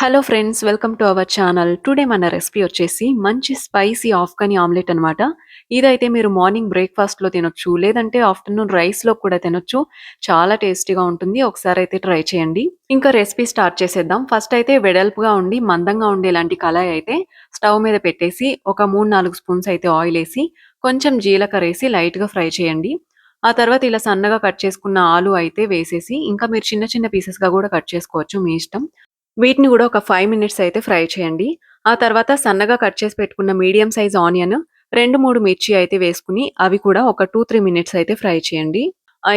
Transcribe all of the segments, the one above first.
Hello friends welcome to our channel today మన recipe వచ్చేసి మంచి స్పైసీ ఆఫ్ఘనీ ఆమ్లెట్ అనమాట ఇదైతే మీరు మార్నింగ్ బ్రేక్ఫాస్ట్లో తినొచ్చు లేదంటే ఆఫ్టర్నూన్ రైస్లో కూడా తినొచ్చు. చాలా టేస్టీగా ఉంటుంది ఒకసారి అయితే ట్రై చేయండి. ఇంకా రెసిపీ స్టార్ట్ చేసేద్దాం. ఫస్ట్ అయితే వెడల్పుగా ఉండి మందంగా ఉండేలాంటి కళాయి అయితే స్టవ్ మీద పెట్టేసి ఒక మూడు నాలుగు స్పూన్స్ అయితే ఆయిల్ వేసి కొంచెం జీలకర్ర వేసి లైట్గా ఫ్రై చేయండి. ఆ తర్వాత ఇలా సన్నగా కట్ చేసుకున్న ఆలు అయితే వేసేసి ఇంకా మీరు చిన్న చిన్న పీసెస్గా కూడా కట్ చేసుకోవచ్చు మీ ఇష్టం. వీటిని కూడా ఒక ఫైవ్ మినిట్స్ అయితే ఫ్రై చేయండి. ఆ తర్వాత సన్నగా కట్ చేసి పెట్టుకున్న మీడియం సైజ్ ఆనియన్ రెండు మూడు మిర్చి అయితే వేసుకుని అవి కూడా ఒక టూ త్రీ మినిట్స్ అయితే ఫ్రై చేయండి.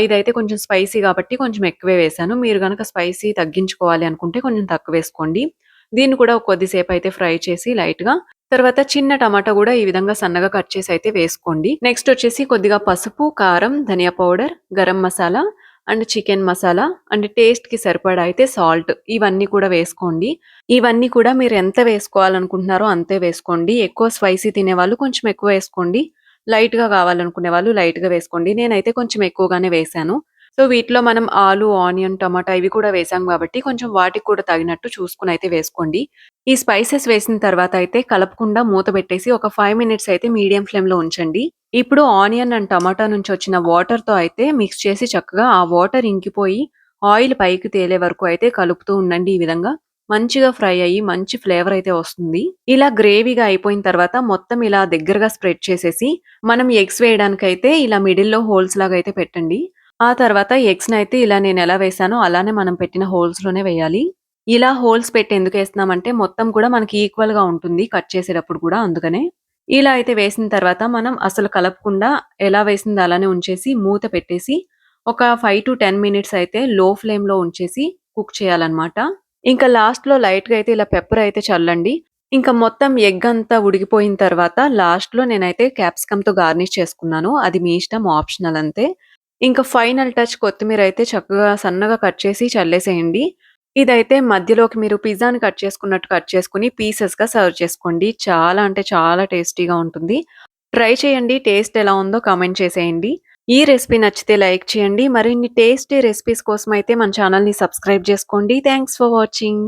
ఇదైతే కొంచెం స్పైసీ కాబట్టి కొంచెం ఎక్కువే వేసాను. మీరు కనుక స్పైసీ తగ్గించుకోవాలి అనుకుంటే కొంచెం తక్కువ వేసుకోండి. దీన్ని కూడా కొద్దిసేపు అయితే ఫ్రై చేసి లైట్గా తర్వాత చిన్న టమాటా కూడా ఈ విధంగా సన్నగా కట్ చేసి అయితే వేసుకోండి. నెక్స్ట్ వచ్చేసి కొద్దిగా పసుపు కారం ధనియా powder garam masala and chicken masala and టేస్ట్‌కి సరిపడా అయితే సాల్ట్ ఇవన్నీ కూడా వేసుకోండి. ఇవన్నీ కూడా మీరు ఎంత వేసుకోవాలనుకుంటున్నారో అంతే వేసుకోండి. ఎక్కువ స్పైసీ తినేవాళ్ళు కొంచెం ఎక్కువ వేసుకోండి. లైట్‌గా కావాలనుకునే వాళ్ళు లైట్‌గా వేసుకోండి. నేనైతే కొంచెం ఎక్కువగానే వేశాను. సో, వీటిలో మనం ఆలు, ఆనియన్, టమాటా ఇవి కూడా వేసాం కాబట్టి కొంచెం వాటికి కూడా తగినట్టు చూసుకుని అయితే వేసుకోండి. ఈ స్పైసెస్ వేసిన తర్వాత అయితే కలపకుండా మూత పెట్టేసి ఒక ఫైవ్ మినిట్స్ అయితే మీడియం ఫ్లేమ్‌లో ఉంచండి. ఇప్పుడు ఆనియన్ అండ్ టమాటా నుంచి వచ్చిన వాటర్‌తో అయితే మిక్స్ చేసి చక్కగా ఆ వాటర్ ఇంకిపోయి ఆయిల్ పైకి తేలే వరకు అయితే కలుపుతూ ఉండండి ఈ విధంగా. మంచిగా ఫ్రై అయ్యి మంచి ఫ్లేవర్ అయితే వస్తుంది. ఇలా గ్రేవీగా అయిపోయిన తర్వాత మొత్తం ఇలా దగ్గరగా స్ప్రెడ్ చేసేసి మనం ఎగ్స్ వేయడానికైతే ఇలా మిడిల్‌లో హోల్స్ లాగా అయితే పెట్టండి. ఆ తర్వాత ఎగ్స్‌నైతే ఇలా నేను ఎలా వేసానో అలానే మనం పెట్టిన హోల్స్‌లోనే వేయాలి. ఇలా హోల్స్ పెట్టి ఎందుకు వేస్తున్నామంటే మొత్తం కూడా మనకి ఈక్వల్‌గా ఉంటుంది కట్ చేసేటప్పుడు కూడా అందుకనే. ఇలా అయితే వేసిన తర్వాత మనం అసలు కలపకుండా ఎలా వేసిందో అలానే ఉంచేసి మూత పెట్టేసి ఒక ఫైవ్ టు టెన్ మినిట్స్ అయితే లో ఫ్లేమ్‌లో ఉంచేసి కుక్ చేయాలన్నమాట. ఇంకా లాస్ట్‌లో లైట్‌గా అయితే ఇలా పెప్పర్ అయితే చల్లండి. ఇంకా మొత్తం ఎగ్ అంతా ఉడికిపోయిన తర్వాత లాస్ట్‌లో నేనైతే క్యాప్సికమ్‌తో గార్నిష్ చేసుకున్నాను. అది మీ ఇష్టం ఆప్షనల్ అంతే. ఇంకా ఫైనల్ టచ్ కొత్తిమీర అయితే చక్కగా సన్నగా కట్ చేసి చల్లేసేయండి. ఇదైతే మధ్యలోకి మీరు పిజ్జాని కట్ చేసుకున్నట్టు కట్ చేసుకొని పీసెస్‌గా సర్వ్ చేసుకోండి. చాలా అంటే చాలా టేస్టీగా ఉంటుంది. ట్రై చేయండి. టేస్ట్ ఎలా ఉందో కామెంట్ చేసేయండి. ఈ రెసిపీ నచ్చితే లైక్ చేయండి. మరిన్ని టేస్టీ రెసిపీస్ కోసం అయితే మన ఛానల్‌ని సబ్స్క్రైబ్ చేసుకోండి. Thanks for watching.